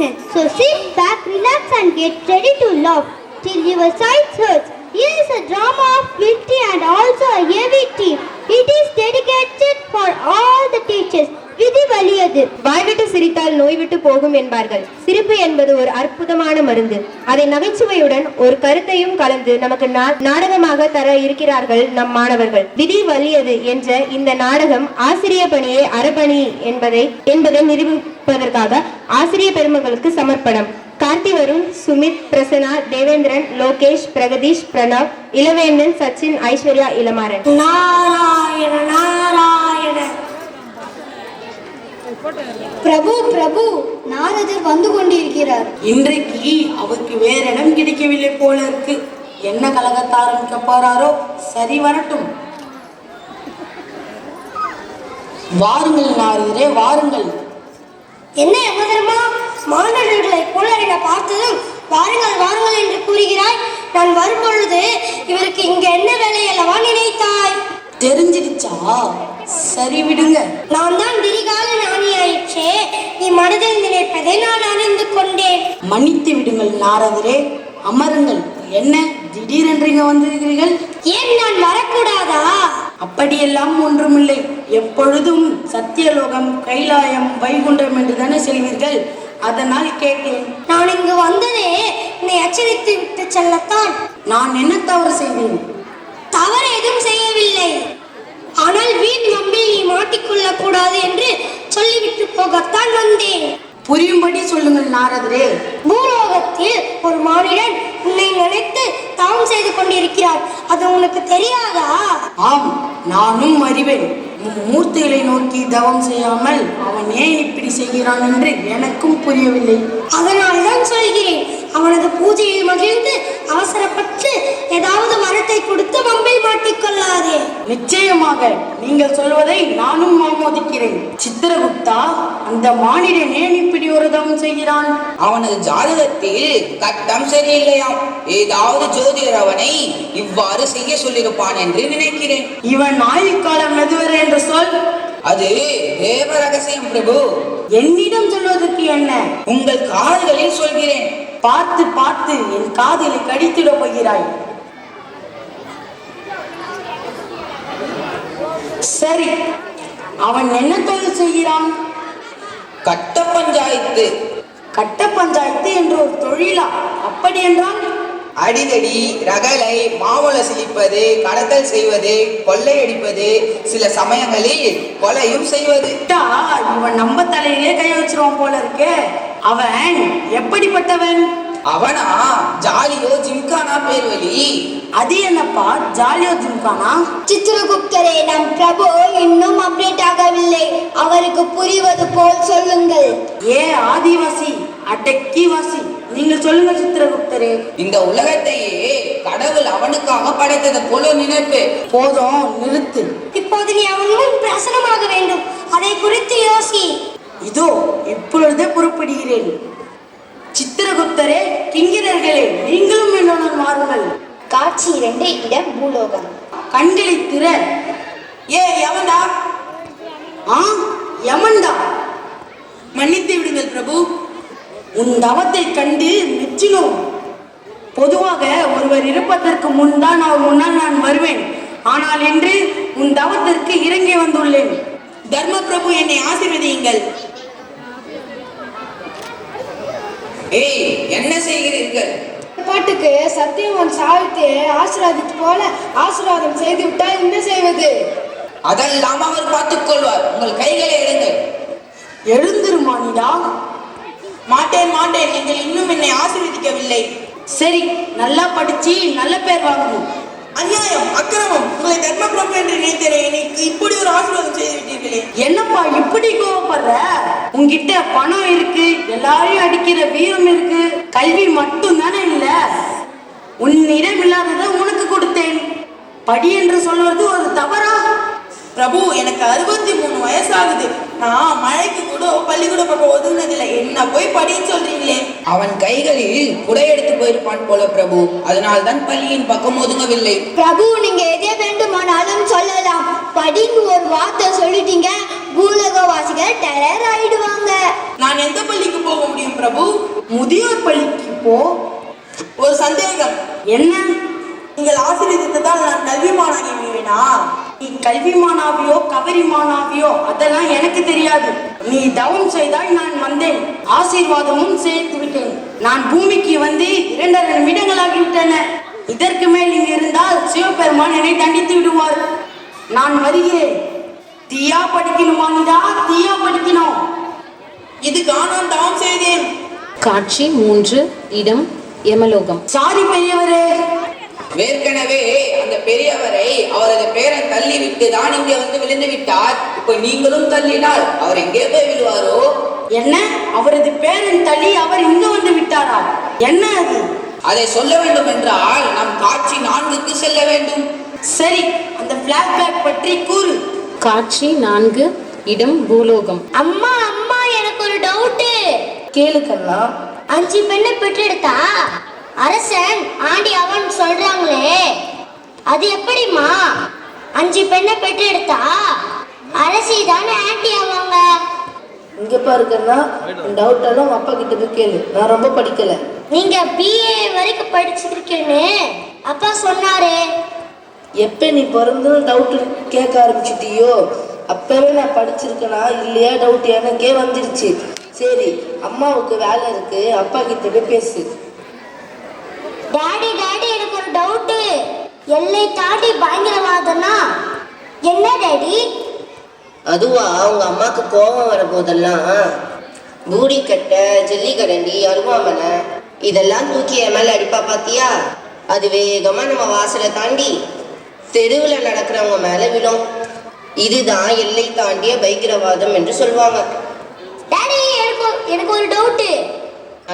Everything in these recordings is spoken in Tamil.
listen. So sit back, relax, and get ready to laugh till your sides hurts. Here is a drama of guilty and also a heavy theme. It is dedicated for all the teachers. விதி வலியது வாய்விட்டு சிரித்தால் நோய் விட்டு போகும் என்பார்கள் சிரிப்பு என்பது ஒரு அற்புதமான மருந்து அதை நகைச்சுவையுடன் ஒரு கருத்தையும் கலந்து நமக்கு நா- நாடகமாக தர இருக்கிறார்கள் நம் மாணவர்கள் விதி வலியது என்ற இந்த நாடகம் ஆசிரிய பணியை அறப்பணி என்பதை என்பதை நிரூபிப்பதற்காக ஆசிரிய பெருமக்களுக்கு சமர்ப்பணம். கார்த்தி வருண் சுமித் பிரசன்னா தேவேந்திரன் லோகேஷ் பிரகதீஷ் பிரணவ் இளவேந்தன் சச்சின் ஐஸ்வர்யா இளமாறன். நாராயண நாராயண. பிரபு பிரபு நாரதர் வந்து கொண்டிருக்கிறார். இன்றைக்கு அவருக்கு வேற இடம் கிடைக்கவில்லை போல இருக்கு. என்ன கலகத்த ஆரம்பிக்க போறாரோ சரி வரட்டும். வாருங்கள் நாரதரே வாருங்கள். என்ன யமதர்மா மாணவர்களை புலரிட பார்த்ததும் வாருங்கள் வாருங்கள் என்று கூறுகிறாய். நான் வரும்பொழுது இவருக்கு இங்க என்ன வேலை அல்லவா நினைத்தாய்? தெரிஞ்சிடுச்சா? சரி விடுங்க. நான் தான் திரிகால ஞானியாயிற்றே நீ மனதில் நினைப்பதை நான் அறிந்து கொண்டேன். மன்னித்து விடுங்கள் நாரதரே. அமருங்கள். என்ன திடீரென்று இங்க வந்திருக்கிறீர்கள்? ஏன் நான் வரக்கூடாதா? அப்படியெல்லாம் ஒன்றுமில்லை. எப்பொழுதும் சத்தியலோகம் கைலாயம் வைகுண்டம் என்று தானே செல்வீர்கள் அதனால் கேட்டேன். நான் இங்கு வந்ததே என்னை எச்சரித்து விட்டு செல்லத்தான். நான் என்ன தவறு செய்தேன்? தவறு எதுவும் செய்யவில்லை. ஆனால் வீண் வம்பில் நீ மாட்டிக்கொள்ளக் கூடாது என்று சொல்லிவிட்டு போகத்தான் வந்தேன். புரியும்படி சொல்லுங்கள் நாரதரே. பூலோகத்தில் ஒரு மானிடன் உன்னை நினைத்து தவம் செய்து கொண்டிருக்கிறார். அது உனக்கு தெரியாதா? ஆம் நானும் அறிவேன். மூர்த்திகளை நோக்கி தவம் செய்யாமல் அவன் ஏன் இப்படி செய்கிறான் என்று எனக்கும் புரியவில்லை. அதனால் தான் சொல்கிறேன் அவனது பூஜையில் மகிழ்ந்து அவசரப்பட்டு ஏதாவது வரத்தை கொடுத்து வம்பில் மாட்டிக்கொள்ளாதே நிச்சயமாக நீங்கள் சொல்வதை நானும் ஆமோதிக்கிறேன். சித்திரகுப்தா அந்த மானிடன் ஏன் இப்படி ஒரு தவம் செய்கிறான். அவனது ஜாதகத்தில் கட்டம் சரியில்லையாம். ஏதாவது ஜோதிடர் அவனை இவ்வாறு செய்ய சொல்லியிருப்பான் என்று நினைக்கிறேன். இவன் ஆயுட்காலம் எதுவரை என்று சொல். அது தேவ ரகசியம் பிரபு. என்னிடம் சொல்வதற்கு என்ன? உங்கள் காதுகளில் சொல்கிறேன். பார்த்து பார்த்து என் காதிலை கடித்திடப் போகிறாய். சரி அவன் என்ன தொழில் செய்கிறான்? கட்ட பஞ்சாயத்து. கட்ட பஞ்சாயத்து என்ற ஒரு தொழிலா? அப்படி என்றால்? அடிதடி ரகளை மாமலை சிலிப்பது கடத்தல் செய்வது கொள்ளையடிப்பது சில சமயங்களில் கொலையும் செய்வது. இவன் நம்ம தலையிலே கை வச்சிருவான் போல இருக்கே. அவன் எப்படிப்பட்டவன்? அவனா ஜாலியோ ஜிம்கானா பேர்வழி. அது என்னப்பா? ஜாலியோ ஜிம்கானா சித்திரகுப்தரே நம் பிரபு இன்னும் அப்டேட் ஆகவில்லை. அவருக்கு புரிவது போல் சொல்லுங்கள். ஏ ஆதிவாசி அடக்கி வாசி. நீங்கள் சொல்லுங்க சித்திரகுப்தரே. இந்த உலகத்தையே கடவுள் அவனுக்காக படைத்தது போல நினைப்பு. போதும் நிறுத்து. இப்போது நீ அவன் முன் பிரசனமாக வேண்டும். அதை குறித்து யோசி. இதோ இப்பொழுதே புறப்படுகிறேன். சித்திரகுப்தரே கிங்கிரர்களே நீங்களும் என்னுடன் வாருங்கள். காட்சி இரண்டு இடம் பூலோகம். கண்களை திற. ஏ எவன்டா ஆ யமன்டா? மன்னித்து விடுங்கள் பிரபு. உன் தவத்தை கண்டு மெச்சினோம். பொதுவாக ஒருவர் இருப்பதற்கு முன் தான் அவர் முன்னால் நான் வருவேன். ஆனால் இன்று உன் தவத்திற்கு இறங்கி வந்துள்ளேன். தர்ம பிரபு என்னை ஆசீர்வதியுங்கள். ஏய் என்ன செய்கிறீர்கள்? பாட்டுக்கு சத்தியவான் சாவித்து ஆசீர்வாதித்து போல ஆசீர்வாதம் செய்து விட்டால் என்ன செய்வது? அதெல்லாம் அவர் பார்த்துக் கொள்வார். உங்கள் கைகளை எடுங்கள் எழுந்திருமானிடா மாட்டேன் மாட்டேன். நீங்கள் இன்னும் என்னை ஆசீர்வதிக்கவில்லை. சரி நல்லா படிச்சு நல்ல பேர் வாங்கணும். அநியாயம் அக்கிரமம். உங்களை தர்ம பிரபு என்று நினைத்தேன். எனக்கு இப்படி ஒரு ஆசீர்வாதம் செய்து விட்டீர்களே. என்னப்பா இப்படி கோவப்படுற? உன்கிட்ட பணம் இருக்கு எல்லாரையும் அடிக்கிற வீரம் இருக்கு. கல்வி மட்டும் தானே இல்ல. உன்னிடம் இல்லாததை உனக்கு கொடுத்தேன். படி என்று சொல்வது ஒரு தவறா? பிரபு எனக்கு அறுபத்தி மூணு வயசாகுது. நான் மழைக்கு கூட பள்ளிக்கூட பக்கம் ஒதுங்கினதில்லை. என்ன போய் படின்னு சொல்றீங்களே? அவன் கைகளில் குடை எடுத்து போயிருப்பான் போல பிரபு. அதனால் தான் பள்ளியின் பக்கம் ஒதுங்கவில்லை. பிரபு நீங்க எதை வேண்டுமானாலும் சொல்லலாம். படின்னு ஒரு வார்த்தை சொல்லிட்டீங்க பூலோகவாசிகள் டெரர் ஆயிடுவாங்க. நான் எந்த பள்ளிக்கு போக முடியும் பிரபு? முதியோர் பள்ளிக்கு போ. ஒரு சந்தேகம். என்ன? நீங்கள் ஆசீர்வதித்ததால் நான் கல்விமானாகி விடுவேனா நீ கல்விமானாவியோ கவரிமானாவியோ அதெல்லாம் எனக்கு தெரியாது. நீ தவம் செய்தால் நான் வந்தேன். ஆசீர்வாதமும் சேர்த்து விட்டேன். நான் பூமிக்கு வந்து இரண்டரை நிமிடங்கள் ஆகிவிட்டன இதற்கு மேல் இங்கு இருந்தால் சிவபெருமான் என்னை தண்டித்து விடுவார். நான் வருகிறேன். தீயா படிக்கணும் வாங்கிதா தீயா படிக்கணும் இதுக்காக நான் தவம் செய்தேன். காட்சி மூன்று இடம் யமலோகம் சாரி பெரியவரே ஏற்கனவே அந்த பெரியவரை அவரது பேரன் தள்ளி விட்டு தான் இங்கே வந்து விழுந்து விட்டார். இப்ப நீங்களும் தள்ளினால் அவர் எங்கே போய் விழுவாரோ? என்ன? அவரது பேரன் தள்ளி அவர் இங்க வந்து விட்டாரா? என்ன அது? அதை சொல்ல வேண்டும் என்றால் நாம் காட்சி நான்குக்கு செல்ல வேண்டும். சரி அந்த பிளாஷ்பேக் பற்றி கூறு. காட்சி நான்கு இடம் பூலோகம். அம்மா அம்மா எனக்கு ஒரு டவுட்டு கேளு கண்ணா அஞ்சு பெண்ணை பெற்றெடுத்தா? அரசன் ஆண்டி அவன் சொல்றாங்களே. அது எப்படிம்மா? அஞ்சு பெண்ணை பெற்றெடுத்தா? அரசி தானே ஆண்டி ஆவாங்க இங்க பாரு கண்ணா டவுட் எல்லாம் அப்பா கிட்ட போய் கேளு. நான் ரொம்ப படிக்கல. நீங்க பிஏ வரைக்கும் படிச்சிருக்கேன்னு அப்பா சொன்னாரு. எப்ப நீ பிறந்தும் டவுட் கேட்க ஆரம்பிச்சிட்டியோ அப்பவே நான் படிச்சிருக்கேனா இல்லையா டவுட் எனக்கே வந்துருச்சு. சரி அம்மாவுக்கு வேலை இருக்கு அப்பா கிட்ட போய் பேசு. டாடி டாடி எனக்கு ஒரு டவுட்டு எல்லை தாண்டி பயங்கரவாதம்னா? என்ன டாடி? அதுவா அவங்க அம்மாக்கு கோபம் வர போதெல்லாம் பூடிக்கட்டை ஜல்லிக்கரண்டி அருவாமனை இதெல்லாம் தூக்கி என் மேல அடிப்பா பாத்தியா? அது வேகமா நம்ம வாசலை தாண்டி தெருவில் நடக்கிறவங்க மேல விழும். இதுதான் எல்லை தாண்டிய பைக்கிரவாதம் என்று சொல்லுவாங்க டாடி எனக்கு எனக்கு ஒரு டவுட்டு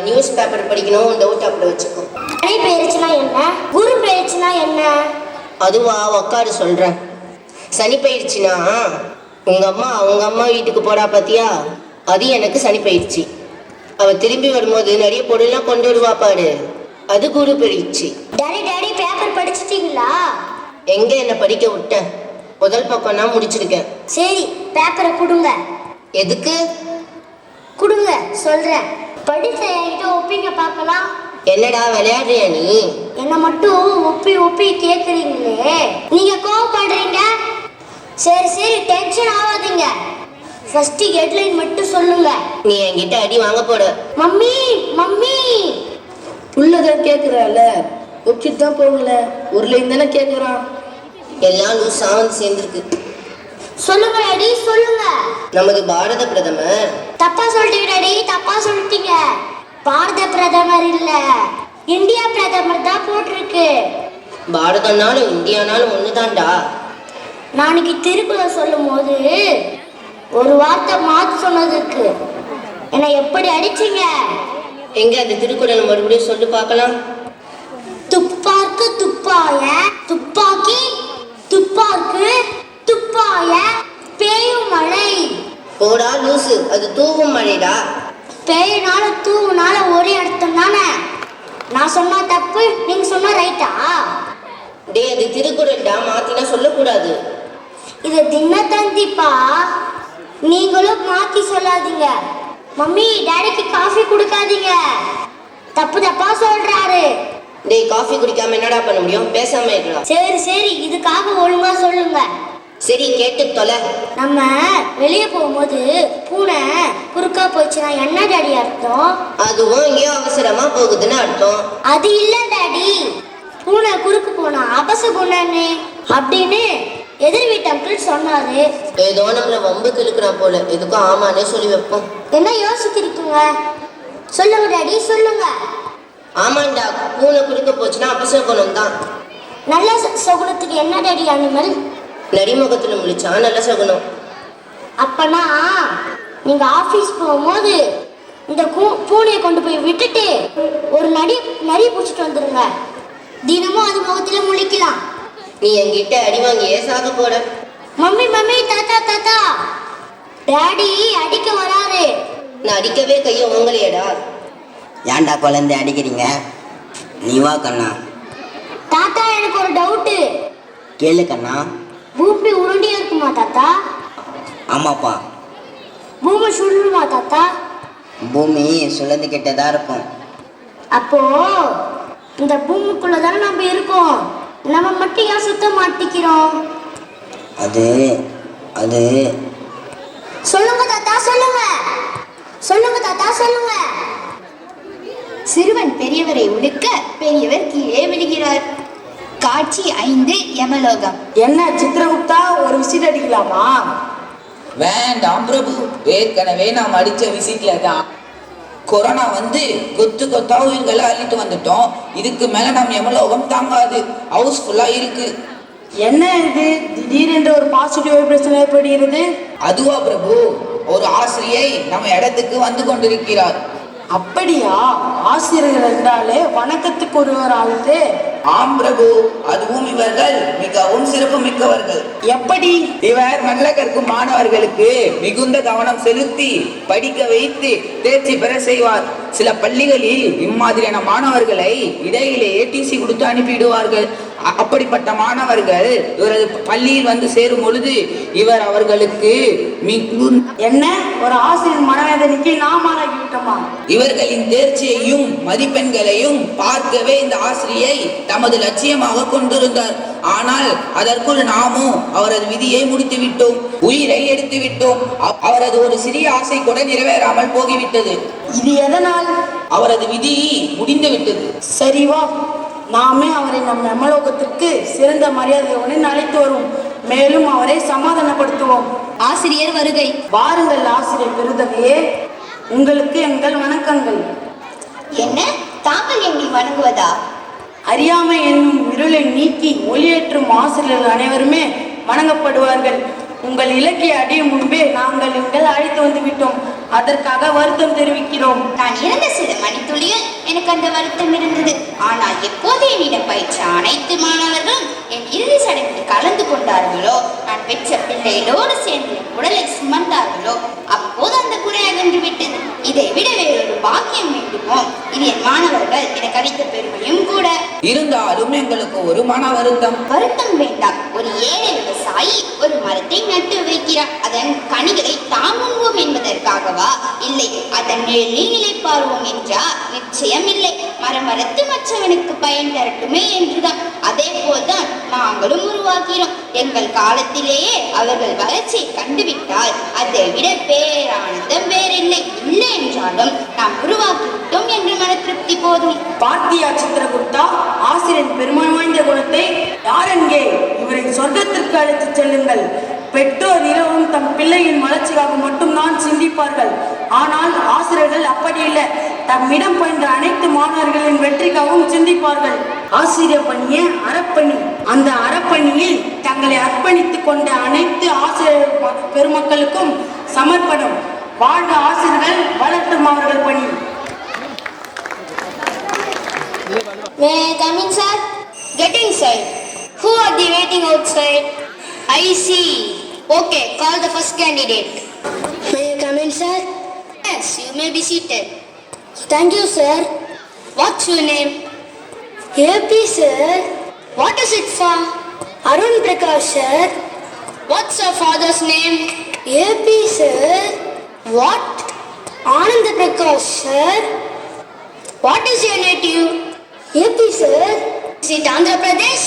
நியூஸ் பேப்பர் படிக்கணும் டவுட் அப்படி வச்சுக்கோ. அணை பெயர்ச்சினா என்ன? குரு பெயர்ச்சினா என்ன? அதுவா உக்காரு சொல்றேன். சனி பயிற்சினா உங்க அம்மா அவங்க அம்மா வீட்டுக்கு போறா பாத்தியா? அது எனக்கு சனி பயிற்சி. அவ திரும்பி வரும்போது நிறைய பொருள்லாம் கொண்டு வருவா பாரு. அது குரு பயிற்சி. டாடி டாடி பேப்பர் படிச்சிட்டீங்களா? எங்க என்ன படிக்க விட்ட? முதல் பக்கம் நான் முடிச்சிருக்கேன். சரி பேப்பரை கொடுங்க. எதுக்கு? கொடுங்க சொல்றேன். படிச்ச என்கிட்ட ஒப்பிங்க பார்க்கலாம் என்னடா விளையாடுறியா நீ? என்ன மட்டும் ஒப்பி ஒப்பி கேக்குறீங்களே. நீங்க கோவப்படுறீங்க? சரி சரி டென்ஷன் ஆகாதீங்க ஃபர்ஸ்ட் ஹெட்லைன் மட்டும் சொல்லுங்க. நீ என்கிட்ட அடி வாங்க போற மம்மி மம்மி. உள்ளதான் கேட்குறால ஒப்பிட்டு தான் போகல. ஒரு லைன் தானே கேட்குறான் எல்லாம் வந்து சேர்ந்துருக்கு. சொல்லுங்க டாடி சொல்லுங்க. நமது பாரத பிரதமர். தப்பா சொல்லிட்டீங்க டாடி தப்பா சொல்லிட்டீங்க. பாரத பிரதமர் இல்ல. இந்தியா பிரதமர் தான் போட்டிருக்கு. பாரதம்னாலும் இந்தியானாலும் ஒண்ணுதான்டா. நாளைக்கு திருக்குறள் சொல்லும் போது ஒரு வார்த்தை மாத்தி சொன்னதுக்கு என்னை எப்படி அடிச்சீங்க? எங்க அந்த திருக்குறள் மறுபடியும் சொல்லி பார்க்கலாம்? துப்பார்க்கு துப்பாய துப்பாக்கி துப்பாக்கு துப்பாய போடா லூசு அது தூவும் மழைடா. பேயினால தூவுனால ஒரே அர்த்தம் தானே? நான் சொன்னா தப்பு நீங்க சொன்னா ரைட்டா? டேய் அது திருக்குறள்டா மாத்தினா சொல்லக்கூடாது. இது தினத்தந்திப்பா? நீங்களும் மாத்தி சொல்லாதீங்க. மம்மி டாடிக்கு காஃபி கொடுக்காதீங்க. தப்பு தப்பா சொல்றாரு. டேய் காஃபி குடிக்காம என்னடா பண்ண முடியும்? பேசாம இருக்கலாம் சரி சரி இதுக்காக ஒழுங்கா சொல்லுங்க. சரி கேட்டு தொலை. நம்ம வெளியே போகும்போது பூனை குறுக்கா போச்சுன்னா என்ன டாடி அர்த்தம்? அதுவும் எங்கேயோ அவசரமா போகுதுன்னு அர்த்தம். அது இல்ல டாடி. பூனை குறுக்கு போனா அபசகுணன்னு அப்படின்னு எதிர் வீட்டு அங்கிள் சொன்னாரு. ஏதோ நம்மள வம்புக்கு இழுக்கிறான் போல. எதுக்கும் ஆமானே சொல்லி வைப்போம். என்ன யோசிக்கிறீங்க சொல்லுங்க டாடி சொல்லுங்க. ஆமாண்டா பூனை குறுக்க போச்சுன்னா அபசகுணம் தான் நல்ல சகுனத்துக்கு என்ன டாடி அனிமல்? நரிமுகத்துல முழிச்சா நல்ல சகுனம். அப்பனா நீங்க ஆபீஸ் போகும்போது இந்த பூனையை கொண்டு போய் விட்டுட்டு ஒரு நரி நரி பிடிச்சிட்டு வந்துருங்க. தினமும் அது முகத்துல முழிக்கலாம். நீ என்கிட்ட அடி வாங்கியே சாக போற. மம்மி மம்மி தாத்தா தாத்தா. டாடி அடிக்க வராரு. நான் அடிக்கவே கையை உங்களையடா ஏன்டா குழந்தை அடிக்கிறீங்க? நீ வா கண்ணா. தாத்தா எனக்கு ஒரு டவுட்டு கேளு கண்ணா. பூமி உருண்டியா இருக்குமா தாத்தா? ஆமாப்பா. பூமி சுழலுமா தாத்தா? பூமி சுழந்துக்கிட்டே தான் இருக்கும். அப்போ இந்த பூமிக்குள்ள தானே நம்ம இருக்கோம். நம்ம மட்டும் ஏன் சுத்த மாட்டிக்கிறோம்? அது அது. சொல்லுங்க தாத்தா சொல்லுங்க. சொல்லுங்க தாத்தா சொல்லுங்க. சிறுவன் பெரியவரை உழுக்க பெரியவர் கீழே விழுகிறார். காட்சி ஐந்து யமலோகம். என்ன சித்திரகுப்தா ஒரு விசிட் அடிக்கலாமா? வேண்டாம் பிரபு. ஏற்கனவே நாம் அடிச்ச விசிட்ல தான். கொரோனா வந்து கொத்து கொத்தா உயிர்களை அள்ளிட்டு வந்துட்டோம். இதுக்கு மேல நம் எமலோகம் தாங்காது. ஹவுஸ்ஃபுல்லா இருக்கு. என்ன இது? திடீரென்று ஒரு பாசிட்டிவ் வைப்ரேஷன் ஏற்படுகிறது? அதுவா பிரபு. ஒரு ஆசிரியை நம்ம இடத்துக்கு வந்து கொண்டிருக்கிறார். அப்படியா? ஆசிரியர்கள் என்றாலே வணக்கத்துக்கு ஒருவர் ஆகுது ஆம் பிரபு அதுவும் இவர்கள் மிகவும் சிறப்பு மிக்கவர்கள் எப்படி? இவர் நல்ல கற்கும் மாணவர்களுக்கு மிகுந்த கவனம் செலுத்தி படிக்க வைத்து தேர்ச்சி பெற செய்வார். சில பள்ளிகளில் இம்மாதிரியான மாணவர்களை இடையிலேயே டிசி கொடுத்து அனுப்பிவிடுவார்கள். அப்படிப்பட்ட மாணவர்கள் இவரது பள்ளியில் வந்து சேரும் பொழுது இவர் அவர்களுக்கு என்ன? ஒரு ஆசிரியர் மனவேதனைக்கு நாம் ஆளாகி விட்டோமா? இவர்களின் தேர்ச்சியையும் மதிப்பெண்களையும் பார்க்கவே இந்த ஆசிரியை தமது லட்சியமாக கொண்டிருந்தார். ஆனால் அதற்குள் நாமும் அவரது விதியை முடித்து விட்டோம் உயிரை எடுத்து விட்டோம் அவரது ஒரு சிறிய ஆசை கூட நிறைவேறாமல் போகிவிட்டது. இது எதனால்? அவரது விதி முடிந்து விட்டது சரி வா. நாமே அவரை நம் எமலோகத்திற்கு சிறந்த மரியாதையுடன் அழைத்து வருவோம் மேலும் அவரை சமாதானப்படுத்துவோம். ஆசிரியர் வருகை. வாருங்கள் ஆசிரியர் பெருதகையே உங்களுக்கு எங்கள் வணக்கங்கள். என்ன? தாங்கள் என்னை வணங்குவதா? அறியாமை என்னும் இருளை நீக்கி ஒளியேற்றும் ஆசிரியர்கள் அனைவருமே வணங்கப்படுவார்கள். உங்கள் இலக்கை அடையும் முன்பே நாங்கள் எங்கள் அழைத்து வந்து விட்டோம். அதற்காக வருத்தம் தெரிவிக்கிறோம். நான் இறந்த சில மணித்துளியில் எனக்கு அந்த வருத்தம் இருந்தது. ஆனால் எப்போது என்னிடம் பயிற்ற அனைத்து மாணவர்களும் என் இறுதி சடங்கில் கலந்து கொண்டார்களோ பெற்ற பிள்ளைகளோடு சேர்ந்து உடலை சுமந்தார்களோ? அப்போது அந்த குறை அகன்று விட்டது இதை விட வேறொரு பாக்கியம் வேண்டுமோ? இது என் மாணவர்கள் எனக்கு அளித்த பெருமையும் கூட. இருந்தாலும் எங்களுக்கு ஒரு மன வருத்தம். வருத்தம் வேண்டாம். ஒரு ஏழை விவசாயி ஒரு மரத்தை நட்டு வைக்கிறார். அதன் கனிகளை தாம் உண்போம் என்பதற்காகவா? இல்லை அதன் நிழலில் நிலைப்பார்வோம் என்றா? நிச்சயம் இல்லை மரம் வளர்த்து மற்றவனுக்கு பயன் தரட்டுமே என்றுதான். அதே போல்தான் நாங்களும் உருவாகிறோம். எங்கள் காலத்திலேயே அவர்கள் வளர்ச்சியை கண்டுவிட்டால் அதை விட பேரானந்தம் வேறில்லை. இல்லை என்றாலும் நாம் உருவாக்கிவிட்டோம் என்று மன திருப்தி போதும். பாத்தியா சித்திரகுப்தா ஆசிரியர் பெருமை வாய்ந்த குணத்தை யார் எங்கே இவரை சொர்க்கத்திற்கு அழைத்துச் செல்லுங்கள்? பெற்றோர் இரவும் தம் பிள்ளையின் வளர்ச்சிக்காக மட்டும்தான் சிந்திப்பார்கள். ஆனால் ஆசிரியர்கள் அப்படி இல்லை. தம்மிடம் பயின்ற அனைத்து மாணவர்களின் வெற்றிக்காகவும் சிந்திப்பார்கள் ஆசிரியர் பணியே அறப்பணி அந்த அறப்பணியில் தங்களை அர்ப்பணித்துக் கொண்ட அனைத்து ஆசிரியர் பெருமக்களுக்கும் சமர்ப்பணம் வாழ்ந்த ஆசிரியர்கள் வளர்த்தும் அவர்கள் பணி May I come in, sir? Get inside. Who are they waiting outside? I see. Okay, call the first candidate. May I come in, sir? Yes, you may be seated. Thank you, sir. What's your name? AP, sir. What is it for? Arun Prakash, sir. What's your father's name? AP, sir. What? Anand Prakash, sir. What is your native? AP, sir. Is it Andhra Pradesh?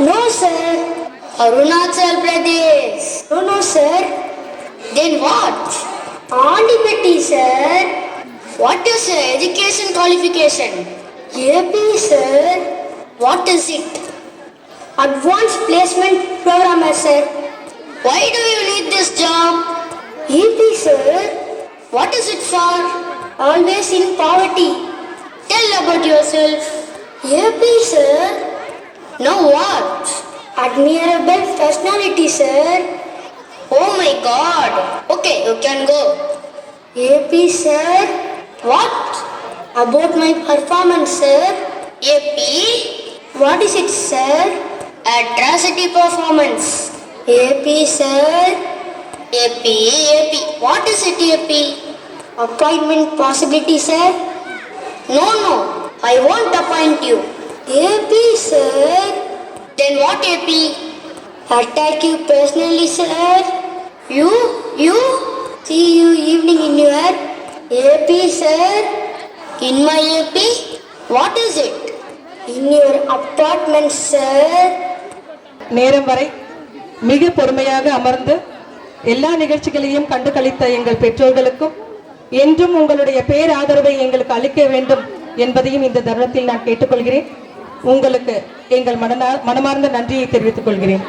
No, sir. Arunachal Pradesh. No, no, sir. Then what? Andipeti, sir. What is your education qualification? AP, sir. What is it? Advanced Placement Programmer, sir. Why do you need this job? EP, sir. What is it for? Always in poverty. Tell about yourself. AP, sir. Now what? Admirable personality, sir. Oh my god. Okay, you can go. AP, sir. What? About my performance, sir. AP? What is it, sir? Atrocity performance. AP, sir. AP, AP. What is it, AP? Appointment possibility, sir. No, no. I won't appoint you. AP, sir. Then what, AP? Attack you personally, sir. You? You? See you evening in your AP, sir. In my AP? What is it? In your apartment, sir. நேரம் வரை மிக பொறுமையாக அமர்ந்து எல்லா நிகழ்ச்சிகளையும் கண்டு கழித்த எங்கள் பெற்றோர்களுக்கும் என்றும் உங்களுடைய பேராதரவை எங்களுக்கு அளிக்க வேண்டும் என்பதையும் இந்த தருணத்தில் நான் கேட்டுக்கொள்கிறேன் உங்களுக்கு எங்கள் மனநா மனமார்ந்த நன்றியை தெரிவித்துக் கொள்கிறேன்